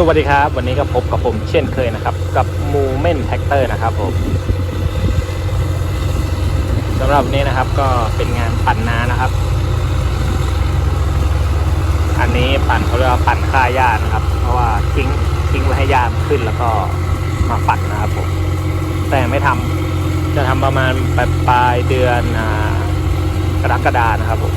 สวัสดีครับ วันนี้ก็พบกับผมเช่นเคยนะครับ กับมูเมนแท็กเตอร์นะครับผมสำหรับนี้นะครับก็เป็นงานปั่นนานะครับ อันนี้ปั่นเขาเรียกว่าปั่นค่าหญ้านะครับ เพราะว่าทิ้งทิ้งไว้ให้หญ้ามขึ้นแล้วก็มาปั่นนะครับผมแต่ไม่ทำจะทำประมาณปลายเดือนกรกฎานะครับผม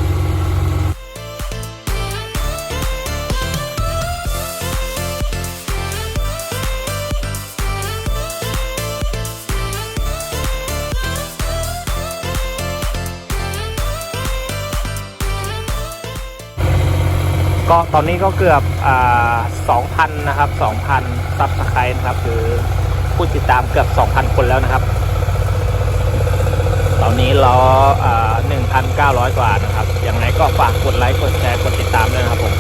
ก็ตอนนี้ก็เกือบอ่า2,000 นะครับ 2,000ซับสไครต์นะครับคือผู้ติดตามเกือบ 2,000 คนแล้วนะครับ ตอนนี้ล้ออ่า1,900 กว่านะครับ ยังไงก็ฝากกดไลค์ กดแชร์ กดติดตามด้วยนะครับผม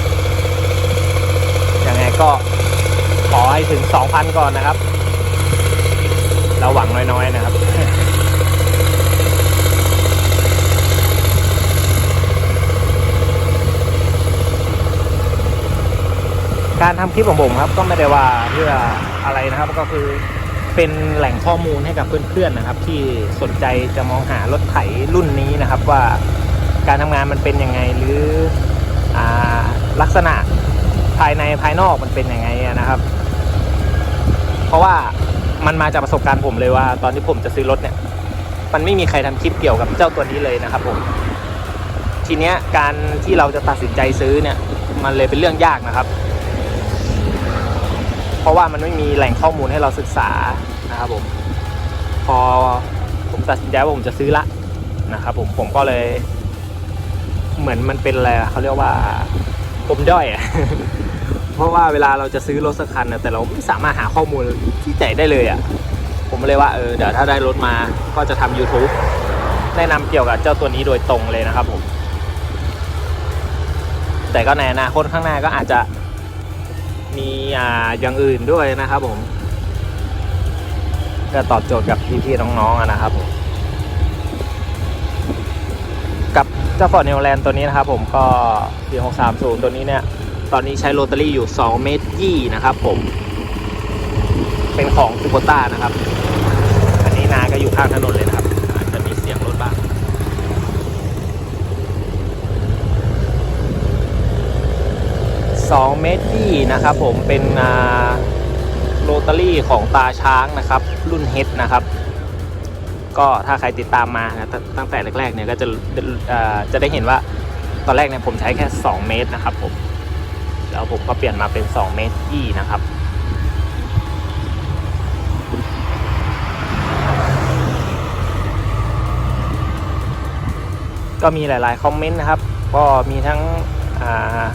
ยังไงก็ขอให้ถึง 2,000 ก่อนนะครับ เราหวังน้อยๆ นะครับ การทำคลิปของผมครับก็ไม่ได้ว่าเพื่ออะไรนะครับก็คือเป็นแหล่งข้อมูลให้กับเพื่อนๆนะครับ ที่สนใจจะมองหารถไถรุ่นนี้นะครับ ว่าการทำงานมันเป็นยังไงหรืออลักษณะภายในภายนอกมันเป็นยังไงนะครับ เพราะว่ามันมาจากประสบการณ์ผมเลยว่า ตอนที่ผมจะซื้อรถเนี่ย มันไม่มีใครทำคลิปเกี่ยวกับเจ้าตัวนี้เลยนะครับผมทีเนี้ยการที่เราจะตัดสินใจซื้อเนี่ย มันเลยเป็นเรื่องยากนะครับ เพราะว่ามันไม่มีแหล่งข้อมูลให้เราศึกษานะครับผม พอผมตัดสินใจว่าผมจะซื้อละนะครับผมผมก็เลย เหมือนมันเป็นอะไรเขาเรียกว่าผมด้อยอะเพราะว่าเวลาเราจะซื้อรถสักคันนะแต่เราไม่สามารถหาข้อมูลที่ไหนได้เลยอะผมเลยว่าเออเดี๋ยวถ้าได้รถมาก็จะทำ YouTube แนะนำเกี่ยวกับเจ้าตัวนี้โดยตรงเลยนะครับผม แต่ก็ในอนาคตข้างหน้าก็อาจจะ มีอ่าอย่างอื่นด้วยนะครับผมก็ตอบโจทย์กับพี่ๆน้องๆนะครับผมกับเจ้าฟอร์ดเนลแลนด์ตัวนี้นะครับผมก็ปี630 ตัวนี้เนี่ย ตอนนี้ใช้โรตารี่อยู่ 2 เมตรยี่นะครับผม เป็นของคูโบต้านะครับ อันนี้นาก็อยู่ข้างถนนเลยนะครับ อาจจะมีเสียงรถบ้าง 2 เมตรที่นะครับผมเป็นโรตารี่ของตาช้างนะครับ รุ่นเฮดนะครับ ก็ถ้าใครติดตามมานะตั้งแต่แรกๆเนี่ยก็จะจะได้เห็นว่าตอนแรกเนี่ยผมใช้แค่ 2 เมตรนะครับผมแล้วผมก็เปลี่ยนมาเป็น 2 เมตรที่นะครับก็มีหลาย ๆ คอมเมนต์นะครับ ก็มีทั้งอ่า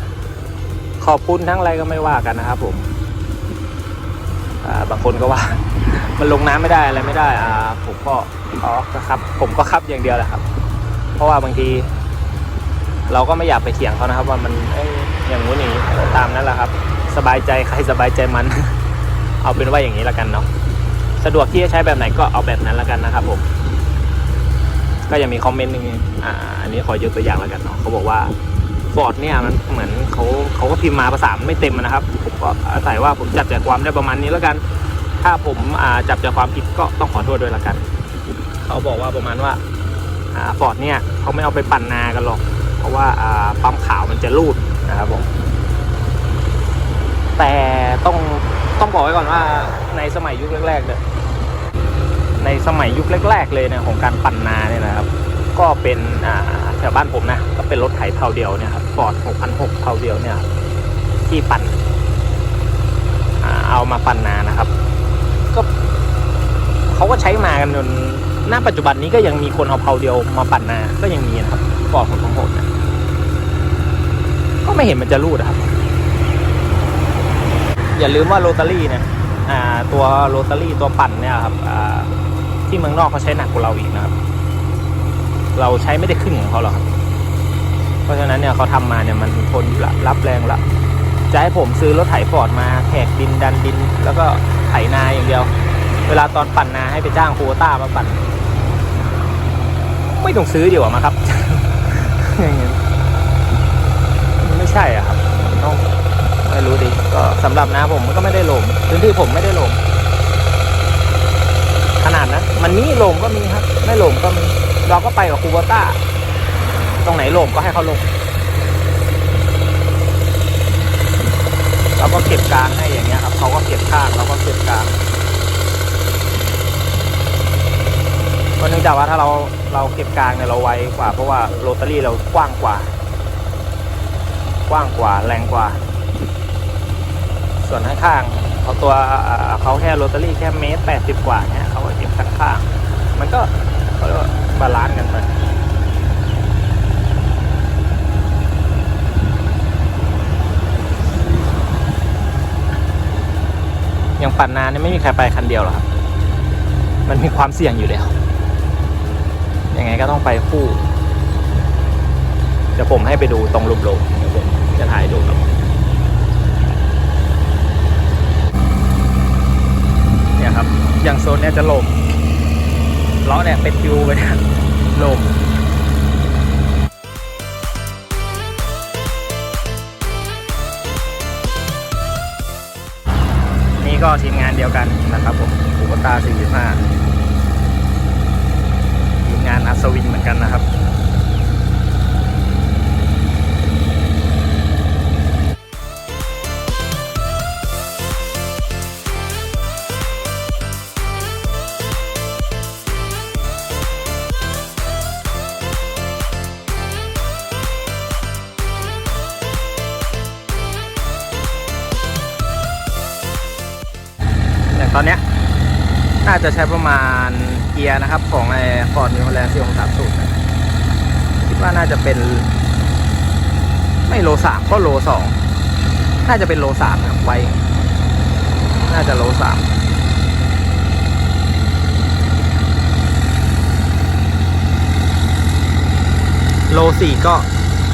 ขอบคุณทั้งอะไรก็ไม่ว่ากันนะครับผมบางคนก็ว่า มันลงน้ำไม่ได้อะไรไม่ได้อ่าผมก็อ๋อครับ ผมก็ครับอย่างเดียวแหละครับ เพราะว่าบางที เราก็ไม่อยากไปเถียงเขานะครับ ว่ามันอย่างงู้นอย่างนี้ตามนั้นแหละครับ สบายใจใครสบายใจมัน เอาเป็นว่าอย่างนี้ละกันเนาะสะดวกที่จะใช้แบบไหนก็เอาแบบนั้นละกันนะครับ ผม ก็ยังมีคอมเมนต์หนึงอ่าอันนี้ขอยกตัวอย่างแล้วกันเนาะเขาบอกว่า ฟอร์ดเนี่ยมันเหมือนเขาเขาก็พิมพ์มาภาษาไม่เต็มนะครับ ผมก็อาศัยว่าผมจับใจความได้ประมาณนี้แล้วกัน ถ้าผมาจับใจความผิดก็ต้องขอโทษด้วยละกัน เขาบอกว่าประมาณว่าฟอร์ดเนี่ยเขาไม่เอาไปปั่นนากันหรอก เพราะว่าอ่าปั๊มขาวมันจะรูดนะครับผมแต่ต้องต้องบอกไว้ก่อนว่าในสมัยยุคแรกๆเนี่ยในสมัยยุคแรก ๆ เลยเนี่ยของการปั่นนาเนี่ยนะครับ ก็เป็นอ่า แถวบ้านผมนะ ก็เป็นรถไถเผาเดียวเนี่ยครับฟอร์ด6,600เผาเดียวเนี่ย ที่ปั่นเอามาปั่นนานะครับ ก็เขาก็ใช้มากันจนณปัจจุบันนี้ก็ยังมีคนเอาเผาเดียวมาปั่นนา ก็ยังมีนะครับฟอร์ด6,600เนี่ยก็ไม่เห็นมันจะรูดอะครับ อย่าลืมว่าโรตารี่เนี่ยตัวโรตารี่ตัวปั่นเนี่ยครับที่เมืองนอกเขาใช้หนักกว่าเราอีกนะครับ เราใช้ไม่ได้ครึ่งของเขาหรอกครับ เพราะฉะนั้นเนี่ยเขาทำมาเนี่ยมันทนละรับแรงละจะให้ผมซื้อรถไถฟอร์ดมาแทกดินดันดิน แล้วก็ไถนาอย่างเดียว เวลาตอนปั่นนาให้ไปจ้างโควต้ามาปั่น ไม่ต้องซื้อดีกว่ามาครับอย่างเงี้ยไม่ใช่อะครับต้องไม่รู้ดิก็สำหรับน้าผมมันก็ไม่ได้ลมพื้นที่ผมไม่ได้ลม ขนาดนั้นมันมีลมก็มีครับ ไม่ลมก็มี เราก็ไปกับคูโบต้า ตรงไหนลมก็ให้เขาลง เราก็เก็บกลางให้อย่างเงี้ยครับเขาก็เก็บข้างเราก็เก็บกลางก็เนื่องจากว่าถ้าเราเราเก็บกลางเนี่ยเราไวกว่า เพราะว่าโรตารี่เรากว้างกว่า กว้างกว่าแรงกว่า ส่วนข้างๆเขาตัวเขาแค่โรตารี่แค่เมตรแปดสิบกว่าเนี่ย ข้างข้างๆมันก็เขาเรียกว่าบาลานซ์กันไปอย่างปั่นนานเนี่ยไม่มีใครไปคันเดียวหรอกครับ มันมีความเสี่ยงอยู่แล้ว ยังไงก็ต้องไปคู่ เดี๋ยวผมให้ไปดูตรงลุมโลเดี๋ยวผมจะถ่ายดูครับเนี่ยครับ อย่างโซนเนี้ยจะลม ล้อเนี่ยเป็นคิวไปนะลมนี่ก็ทีมงานเดียวกันนะครับผมอุปตา45ทีมงานอัศวินเหมือนกันนะครับ ตอนเนี้ยน่าจะใช้ประมาณเกียร์นะครับ ของไอ้ฟอร์ดนิวแลนด์สี่องสามสูตรคิดว่าน่าจะเป็น ไม่โลสามก็โลสองน่าจะเป็นโลสามนะครับไวน่าจะโลสามโลสี่ก็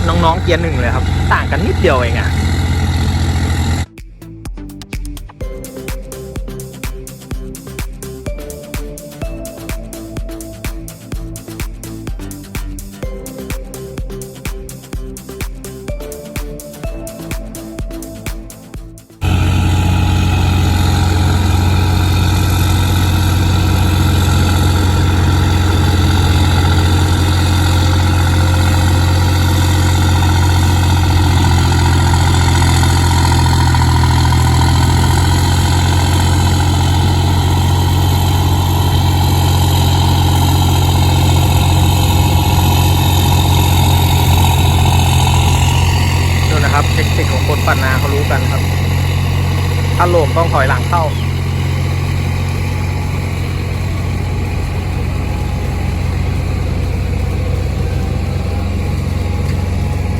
น้องๆเกียร์หนึ่งเลยครับ ต่างกันนิดเดียวเองอะ ถ้าโหลมต้องถอยหลังเข้า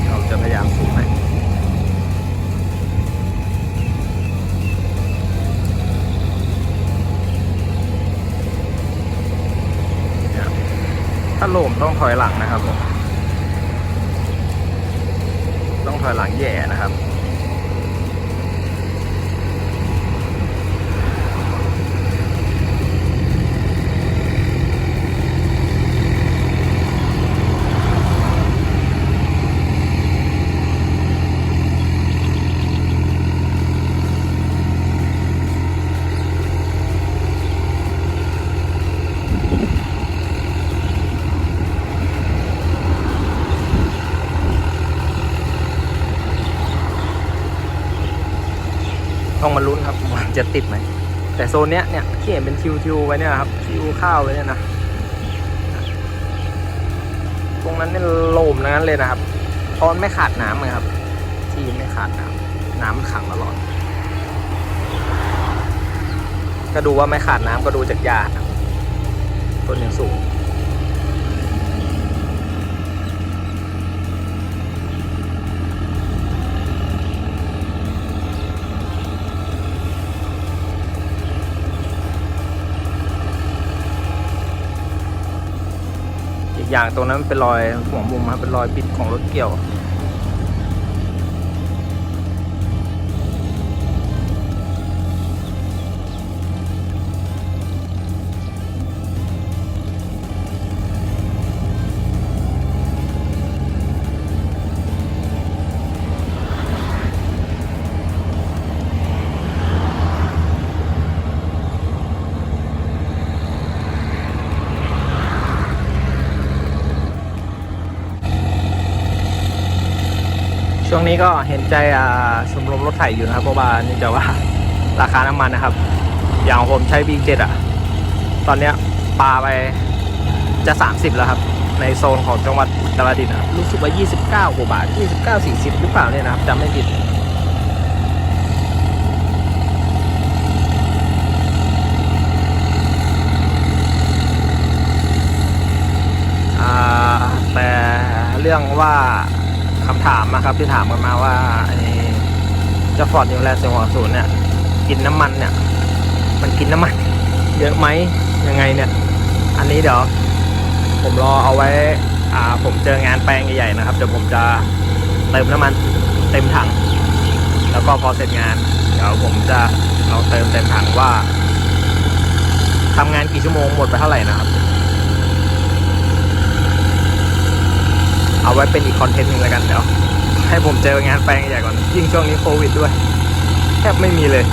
เราจะพยายามสูงให้ถ้าโหลมต้องถอยหลังนะครับผม ต้องถอยหลังแย่นะครับ ต้องมาลุ้นครับว่า จะติดไหม แต่โซนเนี้ยเนี่ยที่เห็นเป็นทิวๆไว้เนี่ยครับทิวข้าวไว้เนี่ยนะ ตรงนั้นเนี่ยโลมนั้นเลยนะครับเพราะมันไม่ขาดน้ำเลยครับ ที่ไม่ขาดน้ำน้ำขังตลอด ก็ดูว่าไม่ขาดน้ำก็ดูจากหญ้าต้นยังสูง อย่างตรงนั้นมันเป็นรอยหัวมุมครับเป็นรอยปิดของรถเกี่ยว ช่วงนี้ก็เห็นใจอ่าชมรมรถไถอยู่นะครับเพราะว่าเนื่องจากว่าราคาน้ำมันนะครับ อย่างผมใช้ B7 อะ ตอนเนี้ยปาไปจะ 30 แล้วครับ ในโซนของจังหวัดตรดิตถ์นะรู้สึกว่า 29กว่าบาท 29 40 หรือเปล่าเนี่ยนะครับจำไม่ผิดอ่าแต่เรื่องว่า คำถามนะครับที่ถามกันมาว่าเจ้าฟอร์ดนิวแลนด์เซลล์ศูนย์เนี่ยกินน้ำมันเนี่ย มันกินน้ำมัน เยอะไหมยังไงเนี่ย อันนี้เดี๋ยวผมรอเอาไว้ อ่า ผมเจองานแปลงใหญ่ๆนะครับเดี๋ยวผมจะเติมน้ำมันเต็มถัง แล้วก็พอเสร็จงาน เดี๋ยวผมจะเอาเติมเต็มถังว่าทำงานกี่ชั่วโมงหมดไปเท่าไหร่นะครับ เอาไว้เป็นอีกคอนเทนต์หนึ่งแล้วกันเดี๋ยวให้ผมเจองานแปลงใหญ่ก่อน ยิ่งช่วงนี้โควิดด้วย แทบไม่มีเลย